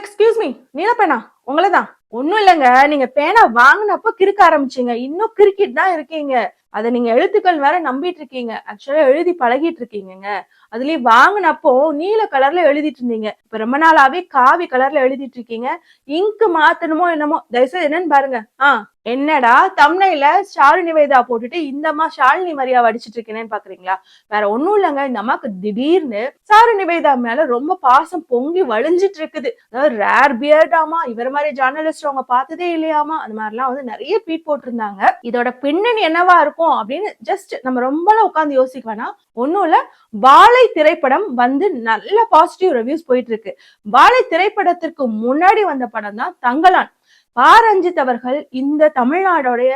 Excuse me நீலப்பேனா உங்களதான். ஒன்னும் ஒண்ணும் இல்லைங்க நீங்க பேனா வாங்கினப்ப கிறுக்க ஆரம்பிச்சீங்க. இன்னும் கிறுக்கிட்டு தான் இருக்கீங்க. அதை நீங்க எழுத்துக்கள் வேற நம்பிட்டு இருக்கீங்க ஆக்சுவலா எழுதி பழகிட்டு இருக்கீங்க அதுலயும் வாங்கினப்போ நீல கலர்ல எழுதிட்டு இருந்தீங்க. இப்ப ரொம்ப நாளாவே காவி கலர்ல எழுதிட்டு இருக்கீங்க. இங்கு மாத்தணுமோ என்னமோ? தயவுசெய்து என்னன்னு பாருங்க. ஆஹ் என்னடா தம்னையில ஷாலினி நிவேதா போட்டுட்டு இந்த அம்மா ஷாலினி மரியா அடிச்சிட்டு இருக்கேன்னு பாக்குறீங்களா? வேற ஒண்ணும் இல்லைங்க. இந்த அம்மாக்கு திடீர்னு சாரு நிவேதா மேல ரொம்ப பாசம் பொங்கி வழிஞ்சிட்டு இருக்குது. அதாவது ரேர் பியர்டாமா இவர் மாதிரி ஜேர்னலிஸ்ட் அவங்க பார்த்ததே இல்லையாமா? அந்த மாதிரிலாம் வந்து நிறைய ட்வீட் போட்டிருந்தாங்க. இதோட பின்னணி என்னவா இருக்கும்? அப்படின்னு ஜஸ்ட் நம்ம ரொம்ப உட்காந்து யோசிக்க வேணாம். ஒண்ணும் இல்ல வாழை திரைப்படம் வந்து நல்ல பாசிட்டிவ் ரிவ்யூஸ் போயிட்டு இருக்கு. வாழை திரைப்படத்திற்கு முன்னாடி வந்த படம் தான் தங்கலான். பா ரஞ்சித் அவர்கள் இந்த தமிழ்நாடோடைய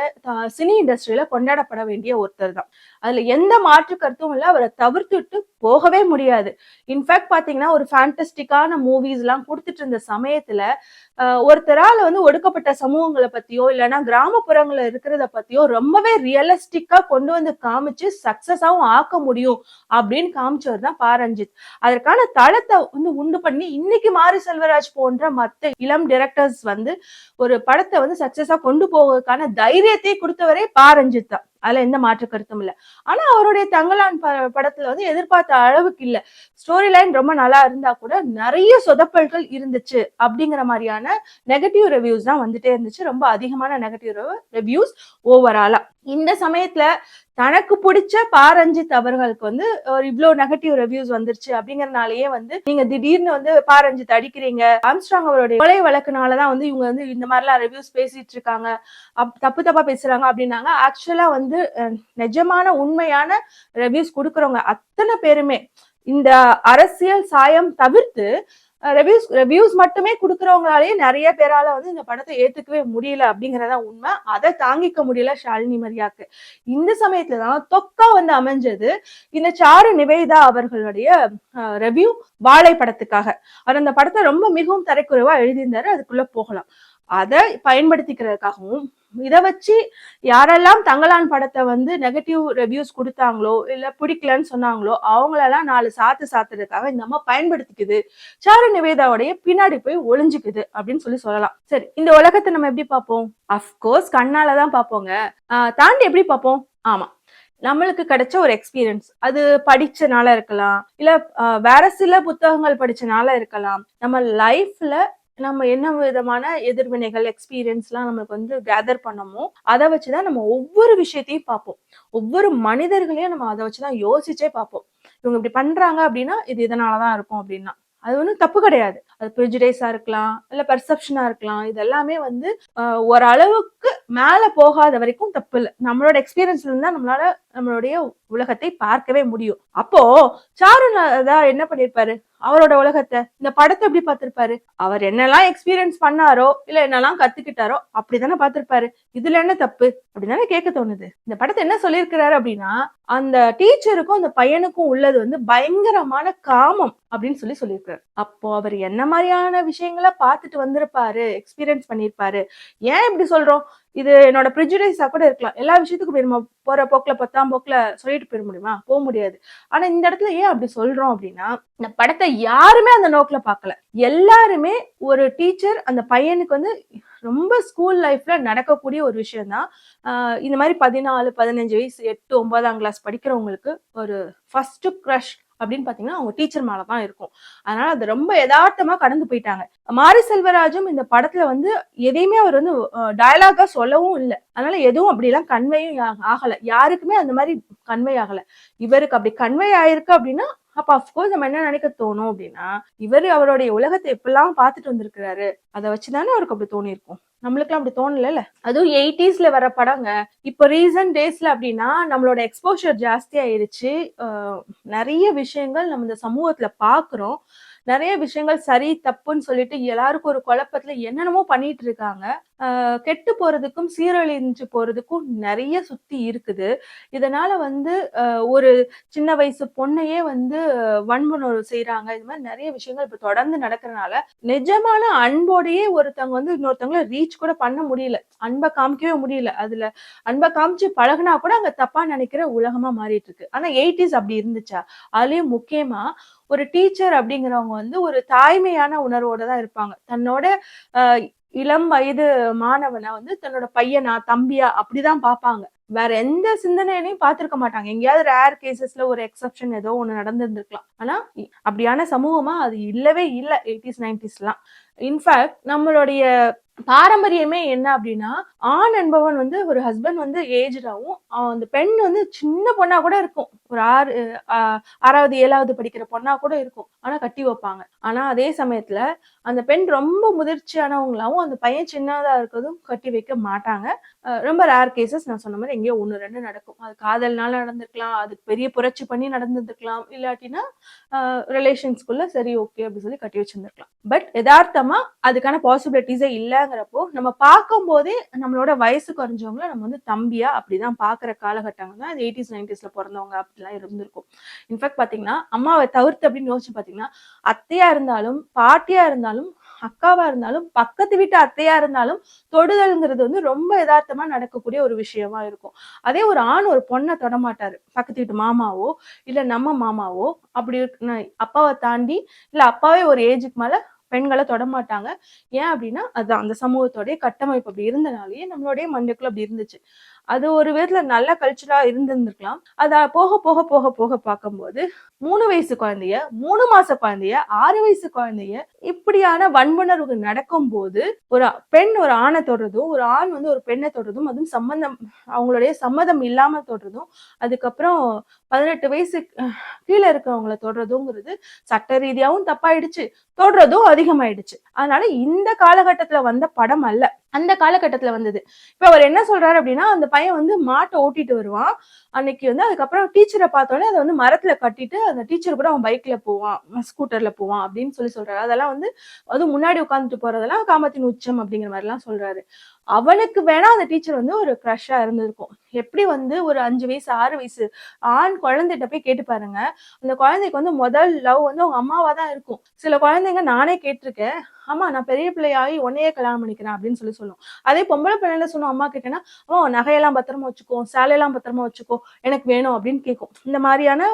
சினி இண்டஸ்ட்ரியில கொண்டாடப்பட வேண்டிய ஒருத்தர் தான். அதுல எந்த மாற்று கருத்தும் இல்ல. அவரை தவிர்த்துட்டு போகவே முடியாது. இன்ஃபேக்ட் பாத்தீங்கன்னா ஒரு ஃபேண்டஸ்டிக்கான மூவிஸ் எல்லாம் கொடுத்துட்டு இருந்த சமயத்துல ஆஹ் ஒருத்தரால வந்து ஒடுக்கப்பட்ட சமூகங்களை பத்தியோ இல்லைன்னா கிராமப்புறங்கள்ல இருக்கிறத பத்தியோ ரொம்பவே ரியலிஸ்டிக்கா கொண்டு வந்து காமிச்சு சக்சஸாவும் ஆக்க முடியும் அப்படின்னு காமிச்சவர் தான் பாரஞ்சித் அதற்கான தளத்தை வந்து உண்டு பண்ணி இன்னைக்கு மாரி செல்வராஜ் போன்ற மத்த இளம் டிரெக்டர்ஸ் வந்து ஒரு படத்தை வந்து சக்சஸா கொண்டு போவதற்கான தைரியத்தை கொடுத்தவரே பா ரஞ்சித் தான் அதுல எந்த மாற்று கருத்தும் இல்ல. ஆனா அவருடைய தங்கலான் படத்துல வந்து எதிர்பார்த்த அளவுக்கு இல்ல. ஸ்டோரி லைன் ரொம்ப நல்லா இருந்தா கூட நிறைய சொதப்பல்கள் இருந்துச்சு அப்படிங்கிற மாதிரியான நெகட்டிவ் ரிவ்யூஸ் தான் வந்துட்டே இருந்துச்சு. ரொம்ப அதிகமான நெகட்டிவ் ரிவ்யூஸ் ஓவராலா இந்த சமயத்துல தனக்கு பிடிச்ச பாரஞ்சித் அவர்களுக்கு வந்து ஒரு இவ்ளோ நெகட்டிவ் ரிவ்யூஸ் வந்துருச்சு அப்படிங்கறதுனாலயே வந்து நீங்க திடீர்னு வந்து பாரஞ்சித் அடிக்கிறீங்க. ஆம்ஸ்ட்ராங் அவருடைய கொலை வழக்குனாலதான் வந்து இவங்க வந்து இந்த மாதிரிலாம் ரிவ்யூஸ் பேசிட்டு இருக்காங்க. அப்- தப்பு தப்பா பேசுறாங்க அப்படின்னாங்க. ஆக்சுவலா வந்து வந்து நிஜமான உண்மையான ரிவ்யூஸ் கொடுக்குறவங்க அத்தனை பேருமே இந்த அரசியல் சாயம் தவிர்த்து ரிவ்யூஸ் ரிவ்யூஸ் மட்டுமே கொடுக்குறவங்களாலேயே நிறைய பேரால வந்து இந்த படத்தை ஏத்துக்கவே முடியல அப்படிங்கறதா உண்மை. அதை தாங்கிக்க முடியல ஷாலினி மரியாக்கு. இந்த சமயத்துல தான் தொக்கா வந்து அமைஞ்சது இந்த சாரு நிவேதா அவர்களுடைய ரிவ்யூ வாழை படத்துக்காக. அவர் அந்த படத்தை ரொம்ப மிகவும் தரைக்குறைவா எழுதியிருந்தாரு. அதுக்குள்ள போகலாம். அதை பயன்படுத்திக்கிறதுக்காகவும் இதை வச்சு யாரெல்லாம் தங்கலான் படத்தை வந்து நெகட்டிவ் ரிவ்யூஸ் கொடுத்தாங்களோ இல்ல பிடிக்கலன்னு சொன்னாங்களோ அவங்களெல்லாம் நாலு சாத்து சாத்துறதுக்காக இந்த அம்மா பயன்படுத்திக்குது. சாரு நிவேதாவுடைய பின்னாடி போய் ஒளிஞ்சுக்குது அப்படின்னு சொல்லி சொல்லலாம். சரி இந்த உலகத்தை நம்ம எப்படி பார்ப்போம்? அஃப்கோர்ஸ் கண்ணால தான் பார்ப்போங்க. தாண்டி எப்படி பார்ப்போம்? ஆமா. நம்மளுக்கு கிடைச்ச ஒரு எக்ஸ்பீரியன்ஸ் அது படிச்சனால இருக்கலாம். இல்ல வேற சில புத்தகங்கள் படிச்சனால இருக்கலாம். நம்ம லைஃப்ல நம்ம என்ன விதமான எதிர்வினைகள் எக்ஸ்பீரியன்ஸ்லாம் நமக்கு வந்து கேதர் பண்ணமோ அதை வச்சுதான் நம்ம ஒவ்வொரு விஷயத்தையும் பார்ப்போம். ஒவ்வொரு மனிதர்களையும் நம்ம அதை வச்சுதான் யோசிச்சே பார்ப்போம். இவங்க இப்படி பண்றாங்க அப்படின்னா இது இதனாலதான் இருக்கும் அப்படின்னா. அது ஒன்றும் தப்பு கிடையாது. அது ப்ரிஜுடைஸா இருக்கலாம் இல்ல பெர்செப்ஷனா இருக்கலாம். இது எல்லாமே வந்து ஓரளவுக்கு ஒரு அளவுக்கு மேல போகாத வரைக்கும் தப்பு இல்லை நம்மளோட எக்ஸ்பீரியன்ஸ்ல இருந்தா நம்மளால நம்மளுடைய உலகத்தை பார்க்கவே முடியும். அப்போ சாரு என்ன பண்ணிருப்பாரு? அவரோட உலகத்தை இந்த படத்தை எப்படி பார்த்திருப்பாரு? அவர் என்னெல்லாம் எக்ஸ்பீரியன்ஸ் பண்ணாரோ இல்ல என்னெல்லாம் கத்துக்கிட்டாரோ அப்படிதானே பார்த்திருப்பாரு. இதுல என்ன தப்பு? அப்படிதானே கேட்க தோணுது. இந்த படத்தை என்ன சொல்லியிருக்கிறாரு அப்படின்னா அந்த டீச்சருக்கும் அந்த பையனுக்கும் உள்ளது வந்து பயங்கரமான காமம் அப்படின்னு சொல்லி சொல்லியிருக்காரு அப்போ அவர் என்ன மாதிரியான விஷயங்களை பார்த்துட்டு வந்திருப்பாரு எக்ஸ்பீரியன்ஸ் பண்ணியிருப்பாரு? ஏன் இப்படி சொல்றோம்? இது என்னோட ப்ரிஜுடைஸா கூட இருக்கலாம். எல்லா விஷயத்துக்கும் போய் நம்ம போற போக்குல பத்தாம் போக்குல சொல்லிட்டு போயிட முடியுமா? போக முடியாது. ஆனா இந்த இடத்துல ஏன் அப்படி சொல்றோம் அப்படின்னா இந்த படத்தை யாருமே அந்த நோக்குல பார்க்கல. எல்லாருமே ஒரு டீச்சர் அந்த பையனுக்கு வந்து ரொம்ப ஸ்கூல் லைஃப்ல நடக்கக்கூடிய ஒரு விஷயம் தான் இந்த மாதிரி பதினாலு பதினஞ்சு வயசு எட்டு ஒன்பதாம் கிளாஸ் படிக்கிறவங்களுக்கு ஒரு ஃபர்ஸ்ட் க்ரஷ் அப்படின்னு பாத்தீங்கன்னா அவங்க டீச்சர் மேலதான் இருக்கும். அதனால அது ரொம்ப யதார்த்தமா கடந்து போயிட்டாங்க. மாரி செல்வராஜும் இந்த படத்துல வந்து எதையுமே அவர் வந்து டயலாகா சொல்லவும் இல்லை. அதனால எதுவும் அப்படிலாம் கன்வேயும் ஆகல. யாருக்குமே அந்த மாதிரி கன்வே ஆகல. இவருக்கு அப்படி கன்வே ஆயிருக்கு அப்படின்னா அப்ப அப்கோர்ஸ் நம்ம என்ன நினைக்க தோணும் அப்படின்னா இவர் அவருடைய உலகத்தை எப்பெல்லாம் பார்த்துட்டு வந்திருக்கிறாரு அதை வச்சுதானே அவருக்கு அப்படி தோணி இருக்கும் நம்மளுக்குலாம் அப்படி தோணல அதுவும் எயிட்டிஸ்ல வர படங்க. இப்போ ரீசன்ட் டேஸ்ல அப்படின்னா நம்மளோட எக்ஸ்போஷர் ஜாஸ்தி ஆயிருச்சு ஆஹ் நிறைய விஷயங்கள் நம்ம இந்த சமூகத்துல பாக்குறோம். நிறைய விஷயங்கள் சரி தப்புன்னு சொல்லிட்டு எல்லாருக்கும் ஒரு குழப்பத்துல என்னென்னமோ பண்ணிட்டு இருக்காங்க. ஆஹ் கெட்டு போறதுக்கும் சீரழிஞ்சு போறதுக்கும் நிறைய சுத்தி இருக்குது. இதனால வந்து ஒரு சின்ன வயசு பொண்ணையே வந்து வன்புணர்வு செய்யறாங்க இது மாதிரி நிறைய விஷயங்கள் இப்ப தொடர்ந்து நடக்கிறனால நிஜமான அன்போடையே ஒருத்தவங்க வந்து இன்னொருத்தவங்கள ரீச் கூட பண்ண முடியல. அன்பை காமிக்கவே முடியல. அதுல அன்பை காமிச்சு பழகுனா கூட அங்க தப்பா நினைக்கிற உலகமா மாறிட்டு இருக்கு. ஆனா எயிட்டிஸ் அப்படி இருந்துச்சா? அதுலயும் முக்கியமா ஒரு டீச்சர் அப்படிங்கிறவங்க வந்து ஒரு தாய்மையான உணர்வோட தான் இருப்பாங்க. தன்னோட ஆஹ் இளம் வயது மாணவனை வந்து தன்னோட பையனா தம்பியா அப்படிதான் பார்ப்பாங்க. வேற எந்த சிந்தனையிலையும் பார்த்திருக்க மாட்டாங்க. எங்கேயாவது ரேர் கேசஸ்ல ஒரு எக்ஸப்ஷன் ஏதோ ஒன்று நடந்திருந்திருக்கலாம். ஆனா அப்படியான சமூகமா அது இல்லவே இல்லை. எயிட்டிஸ் நைன்டிஸ்லாம் இன்ஃபேக்ட் நம்மளுடைய பாரம்பரியமே என்ன அப்படின்னா ஆண் என்பவன் வந்து ஒரு ஹஸ்பண்ட் வந்து ஏஜ்டாவும் அந்த பெண் வந்து சின்ன பொண்ணா கூட இருக்கும். ஒரு ஆறு ஆறாவது ஏழாவது படிக்கிற பொண்ணா கூட இருக்கும். ஆனா கட்டி வைப்பாங்க. ஆனா அதே சமயத்துல அந்த பெண் ரொம்ப முதிர்ச்சியானவங்களாவும் அந்த பையன் சின்னதா இருக்கிறதும் கட்டி வைக்க மாட்டாங்க. ரொம்ப ரேர் கேசஸ் நான் சொன்ன மாதிரி எங்கேயோ ஒன்று ரெண்டு நடக்கும். அது காதல்னால நடந்திருக்கலாம் அதுக்கு பெரிய புரட்சி பண்ணி நடந்திருக்கலாம் இல்லாட்டினா ரிலேஷன்ஸ்குள்ள சரி ஓகே அப்படின்னு சொல்லி கட்டி வச்சிருந்துருக்கலாம். பட் யதார்த்தமா அதுக்கான பாசிபிலிட்டிஸே இல்லைங்கிறப்போ நம்ம பார்க்கும் போதே நம்மளோட வயசு குறைஞ்சவங்கள நம்ம வந்து தம்பியா அப்படிதான் பாக்குற காலகட்டங்கள் தான் எயிட்டிஸ் நைன்டிஸ்ல பிறந்தவங்க அப்படிலாம் இருந்திருக்கும். இன்ஃபேக்ட் பாத்தீங்கன்னா அம்மாவை தவிர்த்து அப்படின்னு யோசிச்சு பாத்தீங்கன்னா அத்தையா இருந்தாலும் பாட்டியா இருந்தாலும் அக்காவா இருந்தாலும் பக்கத்து வீட்டு அத்தையா இருந்தாலும் தொடுதல்ங்கிறது வந்து ரொம்ப யதார்த்தமா நடக்கக்கூடிய ஒரு விஷயமா இருக்கும். அதே ஒரு ஆண் ஒரு பொண்ணை தொடமாட்டாரு. பக்கத்து வீட்டு மாமாவோ இல்ல நம்ம மாமாவோ அப்படி இருக்கு- அப்பாவை தாண்டி இல்ல அப்பாவே ஒரு ஏஜுக்கு மேல பெண்களை தொடமாட்டாங்க ஏன் அப்படின்னா அது அந்த சமூகத்தோடைய கட்டமைப்பு அப்படி இருந்தனாலேயே நம்மளுடைய மண்ணுக்குள்ள அப்படி இருந்துச்சு. அது ஒரு விதத்துல நல்ல கல்ச்சரா இருந்திருந்திருக்கலாம். அத போக போக போக போக பார்க்கும்போது மூணு வயசு குழந்தைய மூணு மாச குழந்தைய ஆறு வயசு குழந்தைய இப்படியான வன்புணர்வு நடக்கும்போது ஒரு பெண் ஒரு ஆணை தொடுறதும் ஒரு ஆண் வந்து ஒரு பெண்ணை தொடுறதும் அதுவும் சம்மந்தம் அவங்களுடைய சம்மதம் இல்லாம தொடுறதும் அதுக்கப்புறம் பதினெட்டு வயசு கீழே இருக்கிறவங்கள தொடுறதுங்கிறது சட்ட ரீதியாகவும் தப்பாயிடுச்சு. தொடுறதும் அதிகமாயிடுச்சு. அதனால இந்த காலகட்டத்துல வந்த படம் அல்ல. அந்த காலகட்டத்துல வந்தது. இப்ப அவர் என்ன சொல்றாரு அப்படின்னா அந்த பையன் வந்து மாட்டை ஓட்டிட்டு வருவான். அன்னைக்கு வந்து அதுக்கப்புறம் டீச்சரை பார்த்தோன்னே அதை வந்து மரத்துல கட்டிட்டு அந்த டீச்சர் கூட அவன் பைக்ல போவான் ஸ்கூட்டர்ல போவான் அப்படின்னு சொல்லி சொல்றாரு. அதெல்லாம் வந்து அது முன்னாடி உட்காந்துட்டு போறதெல்லாம் காமத்தின் உச்சம் அப்படிங்கிற மாதிரி எல்லாம் சொல்றாரு. அவனுக்கு வேணா அந்த டீச்சர் வந்து ஒரு க்ரஷ்ஷா இருந்திருக்கும். எப்படி வந்து ஒரு அஞ்சு வயசு ஆறு வயசு ஆண் குழந்தைகிட்ட போய் கேட்டு பாருங்க. அந்த குழந்தைக்கு வந்து முதல் லவ் வந்து அவங்க அம்மாவா தான் இருக்கும். சில குழந்தைங்க நானே கேட்டிருக்கேன். அம்மா நான் பெரிய பிள்ளையாகி உன்னையே கல்யாணம் பண்ணிக்கிறேன் அப்படின்னு சொல்லி சொல்லும். அதே பொம்பளை பிள்ளைல சொன்னோம் அம்மா கிட்டனா ஓ நகையெல்லாம் பத்திரமா வச்சுக்கோ சேலையெல்லாம் பத்திரமா வச்சுக்கோ எனக்கு வேணும் அப்படின்னு கேட்கும். இந்த மாதிரியான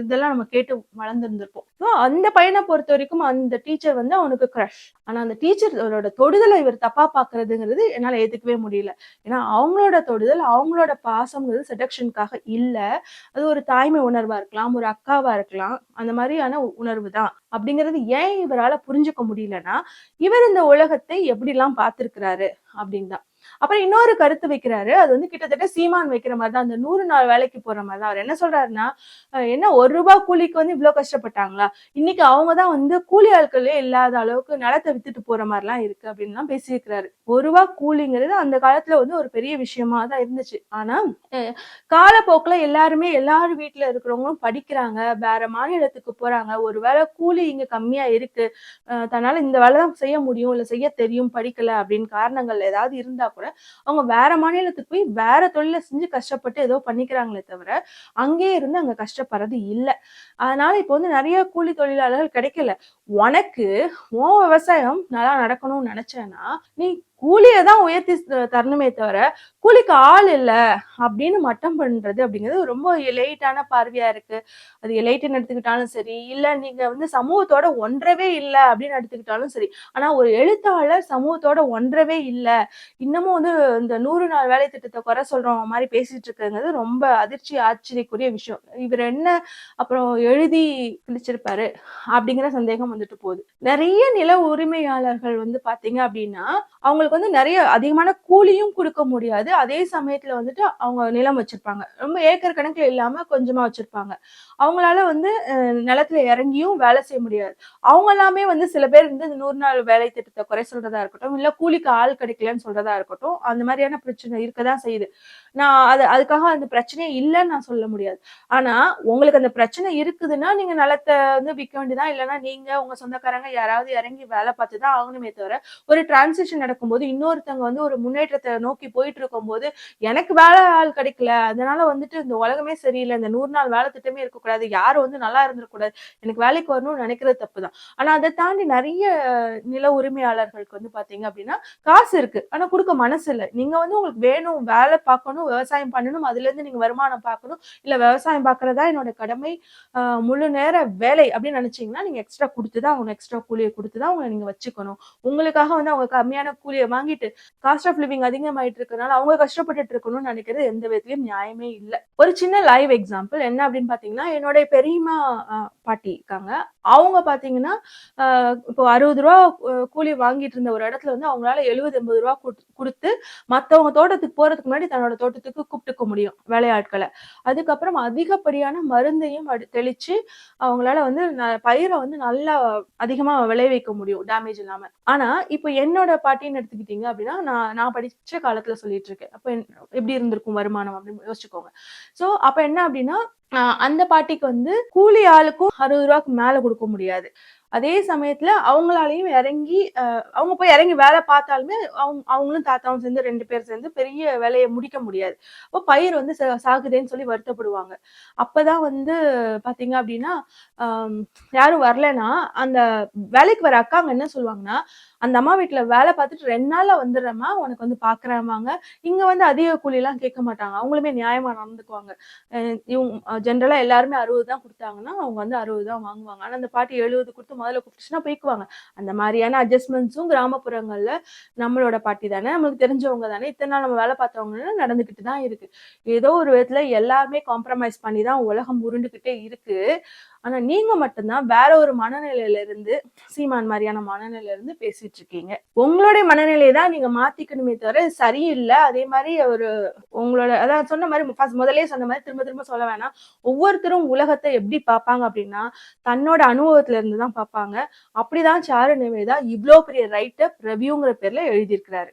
இதெல்லாம் நம்ம கேட்டு வளர்ந்துருந்திருப்போம். ஸோ அந்த பையனை பொறுத்த வரைக்கும் அந்த டீச்சர் வந்து அவனுக்கு க்ரஷ் ஆனா அந்த டீச்சரோட தொடுதலை இவர் தப்பா பாக்குறதுங்கிறது என்னால ஏத்துக்கவே முடியல. ஏன்னா அவங்களோட தொடுதல் அவங்களோட பாசம்ங்கிறது செடக்ஷனுக்காக இல்ல. அது ஒரு தாய்மை உணர்வா இருக்கலாம் ஒரு அக்காவா இருக்கலாம். அந்த மாதிரியான உணர்வு தான். அப்படிங்கிறது ஏன் இவரால புரிஞ்சுக்க முடியலன்னா இவர் இந்த உலகத்தை எப்படிலாம் பார்த்துருக்கிறாரு அப்படின்னு தான். அப்புறம் இன்னொரு கருத்து வைக்கிறாரு அது வந்து கிட்டத்தட்ட சீமான் வைக்கிற மாதிரி தான் அந்த நூறு நாள் வேலைக்கு போற மாதிரி தான் அவர் என்ன சொல்றாருன்னா என்ன ஒரு ரூபாய் கூலிக்கு வந்து இவ்வளவு கஷ்டப்பட்டாங்களா? இன்னைக்கு அவங்க தான் வந்து கூலி ஆட்களே இல்லாத அளவுக்கு நிலத்தை வித்துட்டு போற மாதிரிலாம் இருக்கு அப்படின்னு தான் பேசியிருக்கிறாரு. ஒரு ரூபாய் கூலிங்கிறது அந்த காலத்துல வந்து ஒரு பெரிய விஷயமா தான் இருந்துச்சு. ஆனா காலப்போக்குல எல்லாருமே எல்லாரும் வீட்டுல இருக்கிறவங்களும் படிக்கிறாங்க வேற மாநிலத்துக்கு போறாங்க. ஒருவேளை கூலி இங்க கம்மியா இருக்கு. தன்னால இந்த வேலை தான் செய்ய முடியும் இல்ல செய்ய தெரியும் படிக்கல அப்படின்னு காரணங்கள் ஏதாவது இருந்தா கூட அவங்க வேற மாநிலத்துக்கு போய் வேற தொழிலை செஞ்சு கஷ்டப்பட்டு ஏதோ பண்ணிக்கிறாங்களே தவிர அங்கேயே இருந்து அங்க கஷ்டப்படுறது இல்லை. அதனால இப்போ வந்து நிறைய கூலி தொழிலாளர்கள் கிடைக்கல. உனக்கு உன் விவசாயம் நல்லா நடக்கணும்னு நினைச்சேன்னா நீ கூலியை தான் உயர்த்தி தரணுமே தவிர கூலிக்கு ஆள் இல்ல அப்படின்னு மட்டம் பண்றது அப்படிங்கிறது ரொம்ப எலைட்டான பார்வையா இருக்கு. அது எலைட்டுன்னு எடுத்துக்கிட்டாலும் சரி இல்ல நீங்க வந்து சமூகத்தோட ஒன்றவே இல்லை அப்படின்னு எடுத்துக்கிட்டாலும் சரி ஆனா ஒரு எழுத்தாளர் சமூகத்தோட ஒன்றவே இல்லை இன்னமும் வந்து இந்த நூறு நாள் வேலை திட்டத்தை குறை சொல்றவங்க மாதிரி பேசிட்டு இருக்கிறது ரொம்ப அதிர்ச்சி ஆச்சரியக்குரிய விஷயம். இவர் என்ன அப்புறம் எழுதி கிழிச்சிருப்பாரு அப்படிங்கிற சந்தேகம் வந்துட்டு போகுது. நிறைய நில உரிமையாளர்கள் வந்து பாத்தீங்க அப்படின்னா அவங்களுக்கு வந்து நிறைய அதிகமான கூலியும் கொடுக்க முடியாது. அதே சமயத்துல வந்துட்டு அவங்க நிலம் வச்சிருப்பாங்க. ரொம்ப ஏக்கர் கணக்குல இல்லாம கொஞ்சமா வச்சிருப்பாங்க. அவங்களால வந்து நிலத்துல இறங்கியும் வேலை செய்ய முடியாது. அவங்க எல்லாமே வந்து சில பேர் வந்து இந்த நூறு நாள் வேலை திட்டத்தை குறை சொல்றதா இருக்கட்டும் இல்ல கூலிக்கு ஆள் கிடைக்கலன்னு சொல்றதா இருக்கட்டும் அந்த மாதிரியான பிரச்சனை இருக்கதான் செய்யுது. நான் அது அதுக்காக அந்த பிரச்சனையே இல்லைன்னு நான் சொல்ல முடியாது. ஆனா உங்களுக்கு அந்த பிரச்சனை இருக்குதுன்னா நீங்க நிலத்தை வந்து விற்க வேண்டியதான் இல்லைன்னா நீங்க உங்க சொந்தக்காரங்க யாராவது இறங்கி வேலை பார்த்து தான் ஆகணுமே தவிர ஒரு டிரான்சிஷன் நடக்கும்போது இன்னொருத்தவங்க வந்து ஒரு முன்னேற்றத்தை நோக்கி போயிட்டு இருக்கும்போது எனக்கு வேலை ஆள் கிடைக்கல. அதனால வந்துட்டு இந்த உலகமே சரியில்லை. இந்த நூறு நாள் வேலை திட்டமே இருக்கக்கூடாது. யாரும் வந்து நல்லா இருந்திருக்கூடாது எனக்கு வேலைக்கு வரணும்னு நினைக்கிறது தப்பு தான் ஆனா அதை தாண்டி நிறைய நில உரிமையாளர்களுக்கு வந்து பாத்தீங்க அப்படின்னா காசு இருக்கு. ஆனா கொடுக்க மனசு இல்லை. நீங்க வந்து உங்களுக்கு வேணும் வேலை பார்க்கணும் பண்ணணும் விவசாயம் பண்ணணும் அதுல இருந்து நீங்க வருமானம் பார்க்கணும். இல்ல விவசாயம் பார்க்குறதா என்னோட கடமை. ஆஹ் முழு நேர வேலை அப்படின்னு நினைச்சீங்கன்னா நீங்க எக்ஸ்ட்ரா கொடுத்துதான் அவங்க எக்ஸ்ட்ரா கூலியை கொடுத்துதான் அவங்க நீங்க வச்சுக்கணும். உங்களுக்காக வந்து அவங்க கம்மியான கூலியை வாங்கிட்டு காஸ்ட் ஆஃப் லிவிங் அதிகமாயிட்டு இருக்கனால அவங்க கஷ்டப்பட்டுட்டு இருக்கணும்னு நினைக்கிறது எந்த விதத்துலையும் நியாயமே இல்லை. ஒரு சின்ன லைவ் எக்ஸாம்பிள் என்ன அப்படின்னு பாத்தீங்கன்னா என்னுடைய பெரியம்மா ஆஹ், பாட்டி இருக்காங்க. அவங்க பாத்தீங்கன்னா ஆஹ், இப்போ அறுபது ரூபா கூலி வாங்கிட்டு இருந்த ஒரு இடத்துல வந்து அவங்களால எழுபது எண்பது ரூபா குடுத்து- கொடுத்து மத்தவங்க தோட்டத்துக்கு போறதுக்கு முன்னாடி தன்னோட தோட்டம் தோட்டத்துக்கு கூப்பிட்டுக்க முடியும் வேலையாட்களை. அதுக்கப்புறம் அதிகப்படியான மருந்தையும் தெளிச்சு அவங்களால வந்து ந- பயிரை வந்து நல்லா அதிகமா விளைவிக்க முடியும் டேமேஜ் இல்லாம. ஆனா இப்போ என்னோட பாட்டின்னு எடுத்துக்கிட்டீங்க அப்படின்னா நான் நான் படிச்ச காலத்துல சொல்லிட்டு இருக்கேன். அப்ப எப்படி இருந்திருக்கும் வருமானம் அப்படின்னு யோசிச்சுக்கோங்க. சோ அப்ப என்ன அப்படின்னா அந்த பாட்டிக்கு வந்து கூலி ஆளுக்கும் அறுபது ரூபாய்க்கு மேல கொடுக்க முடியாது. அதே சமயத்துல அவங்களாலையும் இறங்கி அவங்க போய் இறங்கி வேலை பார்த்தாலுமே அவங்க அவங்களும் தாத்தாவும் சேர்ந்து ரெண்டு பேர் சேர்ந்து பெரிய வேலையை முடிக்க முடியாது. அப்போ பயிர் வந்து சாகுதேன்னு சொல்லி வருத்தப்படுவாங்க. அப்பதான் வந்து பாத்தீங்க அப்படின்னா யாரும் வரலைன்னா அந்த வேலைக்கு வர அக்காங்க என்ன சொல்லுவாங்கன்னா அந்த அம்மா வீட்டில் வேலை பார்த்துட்டு ரெண்டு நாளில் வந்துடுறேம்மா உனக்கு வந்து பாக்குறேம்மாங்க. இங்கே வந்து அதிக கூலிலாம் கேட்க மாட்டாங்க. அவங்களுமே நியாயமாக நடந்துக்குவாங்க. இவங்க ஜென்ரலாக எல்லாருமே அறுபது தான் கொடுத்தாங்கன்னா அவங்க வந்து அறுபது தான் வாங்குவாங்க. ஆனால் அந்த பாட்டி எழுபது கொடுத்து முதல்ல கூப்பிட்டுச்சுன்னா போய்க்குவாங்க. அந்த மாதிரியான அட்ஜஸ்ட்மெண்ட்ஸும் கிராமப்புறங்களில் நம்மளோட பாட்டி தானே நம்மளுக்கு தெரிஞ்சவங்க தானே இத்தனை நாள் நம்ம வேலை பார்த்தவங்கன்னு நடந்துக்கிட்டு தான் இருக்குது ஏதோ ஒரு விதத்தில் எல்லாருமே காம்ப்ரமைஸ் பண்ணி தான் உலகம் உருண்டுக்கிட்டே இருக்கு. ஆனா நீங்க மட்டும்தான் வேற ஒரு மனநிலையில இருந்து சீமான் மாதிரியான மனநிலையில இருந்து பேசிட்டு இருக்கீங்க. உங்களுடைய மனநிலையை தான் நீங்க மாத்திக்கணுமே தவிர சரியில்லை. அதே மாதிரி ஒரு உங்களோட அதான் சொன்ன மாதிரி முதலே சொன்ன மாதிரி திரும்ப திரும்ப சொல்ல வேணாம். ஒவ்வொருத்தரும் உலகத்தை எப்படி பார்ப்பாங்க அப்படின்னா தன்னோட அனுபவத்துல இருந்து தான் பார்ப்பாங்க. அப்படிதான் சாரு நிவேதா இவ்வளோ பெரிய ரைட்டர் ரிவ்யூங்கிற பேர்ல எழுதியிருக்கிறாரு.